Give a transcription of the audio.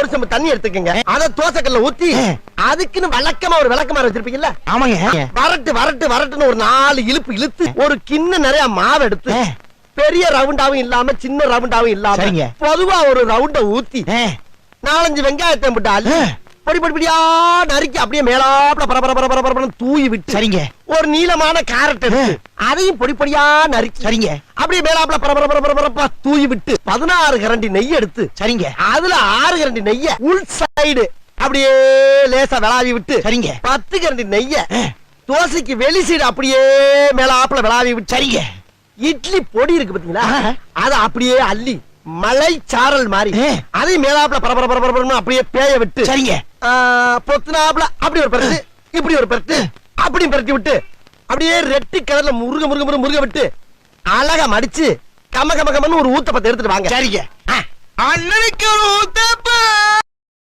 ஒரு செம்பு தண்ணி எடுத்துக்கங்க. அத தோசைக்கல்ல ஊத்தி அதுக்குன்னு வழக்கமா ஒரு விளக்கமாறு வச்சிருப்பீங்கல்ல? ஆமாங்க. வரட்டு வரட்டு வரட்டுன்னு ஒரு நாலு இழுப்பு இழுத்து ஒரு கிண்ண நிறைய மாவு எடுத்து. பெரிய ரவுண்டாவும் இல்லாம சின்ன ரவுண்டாவும் இல்லாம. பொதுவா ஒரு ரவுண்ட ஊத்தி நாலஞ்சு வெங்காயத்தை போட்டு அள்ளி. பொடி பொடி பொடியா நறுக்கி அப்படியே மேலாப்ல பர பர பர பர பரபரன்னு தூவி விட்டு சரிங்க. ஒரு நீளமான கேரட் எடுத்து அதையும் பொடி பொடியா நறுக்கி சரிங்க. அப்படியே மேலாப்ல பர பர பர பர பரப்பா தூவி விட்டு பதினாறு கரண்டி நெய் எடுத்து சரிங்க. அதுல ஆறு கரண்டி நெய்ய உள் சைடு அப்படியே லேசா விளாவி விட்டு சரிங்க. பத்து கரண்டி நெய்ய தோசைக்கு வெளி சைடு அப்படியே மேலாப்ல விளாவி விட்டு சரிங்க. இட்லி பொடி இருக்கு பாத்தீங்களா. அத அப்படியே அள்ளி மலை சாரல் மாதிரி. அதையும் மேலாப்ல பர பர பர பரபரன்னு அப்படியே பேய விட்டு சரிங்க. ஆ, பொத்துனாப்ல அப்படி ஒரு பெருத்து இப்படி ஒரு பெருத்து அப்படி பெருத்தி விட்டு அப்படியே ரெட்டி கலர்ல முருக முருக முருக முருக விட்டு அழகா மடிச்சு கம கம கமன்னு ஒரு ஊத்தப்பத்தை எடுத்துட்டு வாங்க. சரிங்க. அண்ணனுக்கு ஒரு ஊத்தப்பம்